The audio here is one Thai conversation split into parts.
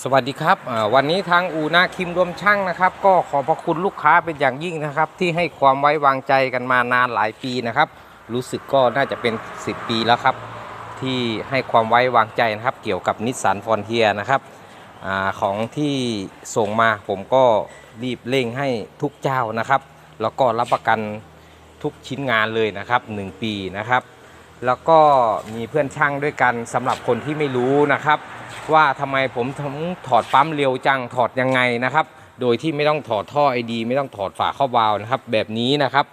สวัสดีครับวันนี้ทางอูนาคิมรวมช่างนะครับ ก็ขอบพระคุณลูกค้าเป็นอย่างยิ่งนะครับ ที่ให้ความไว้วางใจกันมานานหลายปีนะครับ รู้สึกก็น่าจะเป็น 10 ปีแล้วครับ ที่ให้ความไว้วางใจนะครับ เกี่ยวกับนิสสันฟอนเทียนะครับอของที่ส่งมาผมก็รีบเร่งให้ทุกเจ้านะครับ แล้วก็รับประกันทุกชิ้นงานเลยนะครับ 1 ปีนะครับ แล้วก็มีเพื่อนช่างด้วยกันสำหรับคนที่ไม่รู้นะครับ ว่าทำไมผมถึงถอดปั๊มเร็วจังถอดยังไงนะครับ โดยที่ไม่ต้องถอดท่อไอดี ไม่ต้องถอดฝาเข้าวาล์วนะครับ แบบนี้นะครับ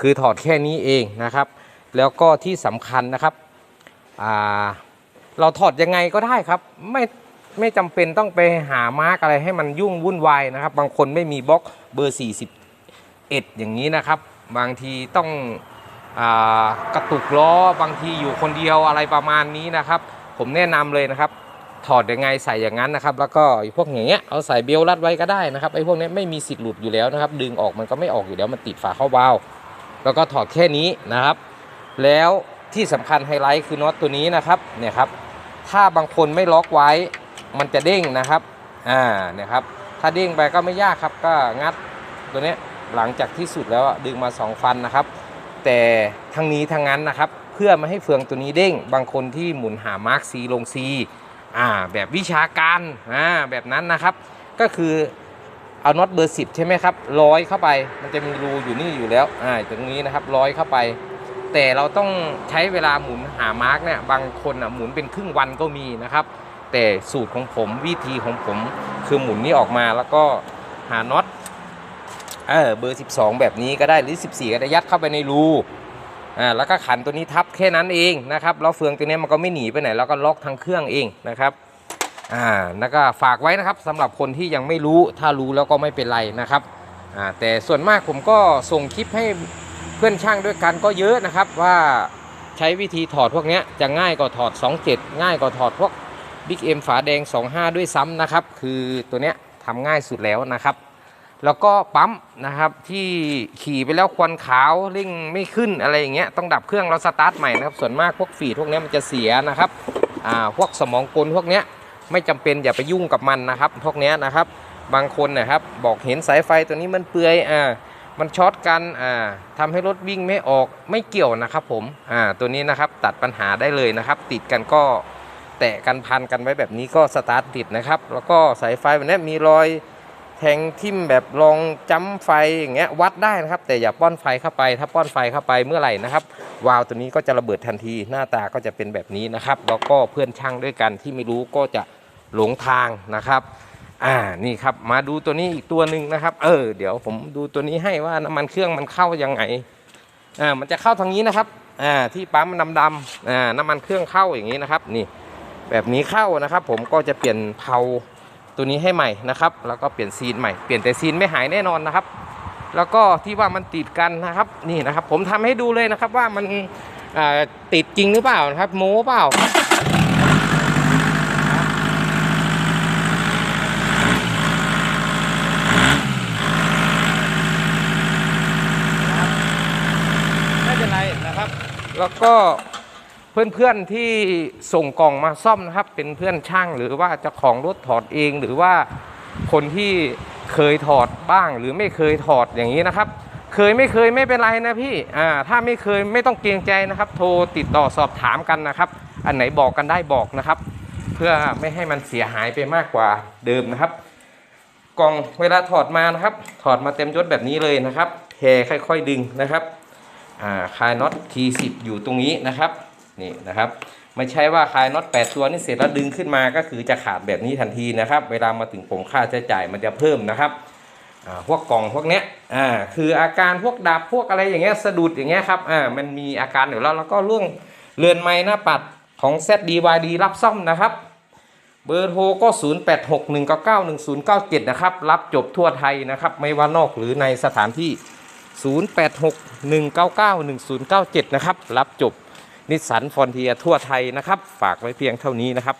คือถอดแค่นี้เองนะครับ แล้วก็ที่สำคัญนะครับเราถอดยังไงก็ได้ครับไม่ไม่จำเป็นต้องไปหามาร์กอะไรให้มันยุ่งวุ่นวายนะครับ บางคนไม่มีบล็อกเบอร์ 41 อย่างนี้นะครับ บางทีต้อง กระตุกล้อบางทีอยู่คนเดียวอะไรประมาณนี้นะครับ ผมแนะนำเลยนะครับ ถอดยังไงใส่อย่างนั้นนะครับ แล้วก็พวกอย่างเงี้ยเอาใส่เบลรัดไว้ก็ได้นะครับไอ้พวกนี้ไม่มีสิทธิ์หลุดอยู่แล้วนะครับ ดึงออกมันก็ไม่ออกอยู่แล้วมันติดฝาเข้าวาแล้วก็ถอดแค่นี้นะครับ แล้วที่สำคัญไฮไลท์คือน็อตตัวนี้นะครับเนี่ยครับถ้าบางคนไม่ล็อกไว้มันจะเด้งนะครับอ่าเนี่ยครับถ้าเด้งไปก็ไม่ยากครับก็งัดตัวนี้หลังจากที่สุดแล้วดึงมาสองฟันนะครับ แต่ทั้งนี้ทั้งนั้นนะครับ เพื่อไม่ให้เฟืองตัวนี้เด้ง บางคนที่หมุนหามาร์กซีลงซีอ่าแบบวิชาการอ่าแบบนั้นนะครับ ก็คือเอาน็อตเบอร์สิบใช่ไหมครับร้อยเข้าไปมันจะมีรูอยู่นี่อยู่แล้วอ่าตรงนี้นะครับร้อยเข้าไป แต่เราต้องใช้เวลาหมุนหามาร์กเนี่ยบางคนอะหมุนเป็นครึ่งวันก็มีนะครับ แต่สูตรของผมวิธีของผมคือหมุนนี่ออกมาแล้วก็หาน็อต เออเบอร์ 12 แบบนี้ก็ได้หรือ 14 ก็ได้ยัดเข้าไปในรูอ่าแล้วก็ขันตัวนี้ทับแค่นั้นเองนะครับแล้วเฟืองตัวนี้มันก็ไม่หนีไปไหนแล้วก็ล็อกทั้งเครื่องเองนะครับอ่าแล้วก็ฝากไว้นะครับสำหรับคนที่ยังไม่รู้ถ้ารู้แล้วก็ไม่เป็นไรนะครับอ่าแต่ส่วนมากผมก็ส่งคลิปให้เพื่อนช่างด้วยกันก็เยอะนะครับว่าใช้วิธีถอดพวกนี้จะง่ายกว่าถอด 27 ง่ายกว่าถอดพวก Big M ฝาแดง 25 ด้วยซ้ำนะครับ คือตัวเนี้ยทำง่ายสุดแล้วนะครับ แล้วก็ปั๊มนะครับที่ขี่ไปแล้วควันขาวเร่งไม่ขึ้นอะไรอย่างเงี้ยต้องดับเครื่องเราสตาร์ทใหม่นะครับส่วนมากพวกฝีดพวกนี้มันจะเสียนะครับอ่าพวกสมองกลพวกเนี้ยไม่จำเป็นอย่าไปยุ่งกับมันนะครับพวกเนี้ยนะครับบางคนนะครับบอกเห็นสายไฟตัวนี้มันเปื่อยอ่ามันช็อตกันอ่าทำให้รถวิ่งไม่ออกไม่เกี่ยวนะครับผมอ่าตัวนี้นะครับตัดปัญหาได้เลยนะครับ ติดกันก็แตะกันพันกันไว้แบบนี้ก็สตาร์ทติดนะครับ แล้วก็สายไฟแบบนี้มีรอย แทงทิ่มแบบลองจ้ำไฟอย่างเงี้ยวัดได้นะครับ แต่อย่าป้อนไฟเข้าไป ถ้าป้อนไฟเข้าไปเมื่อไหร่นะครับ วาล์วตัวนี้ก็จะระเบิดทันทีหน้าตาก็จะเป็นแบบนี้นะครับ แล้วก็เพื่อนช่างด้วยกันที่ไม่รู้ก็จะหลงทางนะครับอ่านี่ครับมาดูตัวนี้อีกตัวหนึ่งนะครับ เออ เดี๋ยวผมดูตัวนี้ให้ว่าน้ำมันเครื่องมันเข้ายังไงอ่ามันจะเข้าทางนี้นะครับอ่าที่ปั๊มมันดำๆอ่าน้ำมันเครื่องเข้าอย่างนี้นะครับ นี่ แบบนี้เข้านะครับ ผมก็จะเปลี่ยนเพา ตัวนี้ให้ใหม่นะครับ แล้วก็เปลี่ยนซีนใหม่เปลี่ยนแต่ซีนไม่หายแน่นอนนะครับ แล้วก็ที่ว่ามันติดกันนะครับนี่นะครับ ผมทำให้ดูเลยนะครับว่ามันติดจริงหรือเปล่านะครับ โม้เปล่าไม่เป็นไรนะครับ แล้วก็ เพื่อนๆที่ส่งกล่องมาซ่อมนะครับ เป็นเพื่อนช่างหรือว่าเจ้าของรถถอดเองหรือว่าคนที่เคยถอดบ้างหรือไม่เคยถอดอย่างนี้นะครับ เคยไม่เคยไม่เป็นไรนะพี่อ่าถ้าไม่เคยไม่ต้องเกรงใจนะครับ โทรติดต่อสอบถามกันนะครับ อันไหนบอกกันได้บอกนะครับ เพื่อไม่ให้มันเสียหายไปมากกว่าเดิมนะครับ กล่องเวลาถอดมานะครับ ถอดมาเต็มยศแบบนี้เลยนะครับแพค่อยๆดึงนะครับอ่าคลายน็อต T10 อยู่ตรงนี้นะครับ นี่นะครับ ไม่ใช่ว่าคลายน็อต8ตัวนี่เสร็จแล้วดึงขึ้นมาก็คือจะขาดแบบนี้ทันทีนะครับ เวลามาถึงผมค่าใช้จ่ายมันจะเพิ่มนะครับพวกกล่องพวกเนี้ยอ่าคืออาการพวกดับพวกอะไรอย่างเงี้ยสะดุดอย่างเงี้ยครับอ่ามันมีอาการอยู่แล้วแล้วก็เรื่องเรือนไม้หน้าปัดของ ZDYD รับซ่อมนะครับ เบอร์โทรก็ 0861991097 นะครับ รับจบทั่วไทยนะครับ ไม่ว่านอกหรือในสถานที่ 0861991097 นะครับ รับจบ นิสสันฟอนเทียทั่วไทยนะครับ ฝากไว้เพียงเท่านี้นะครับ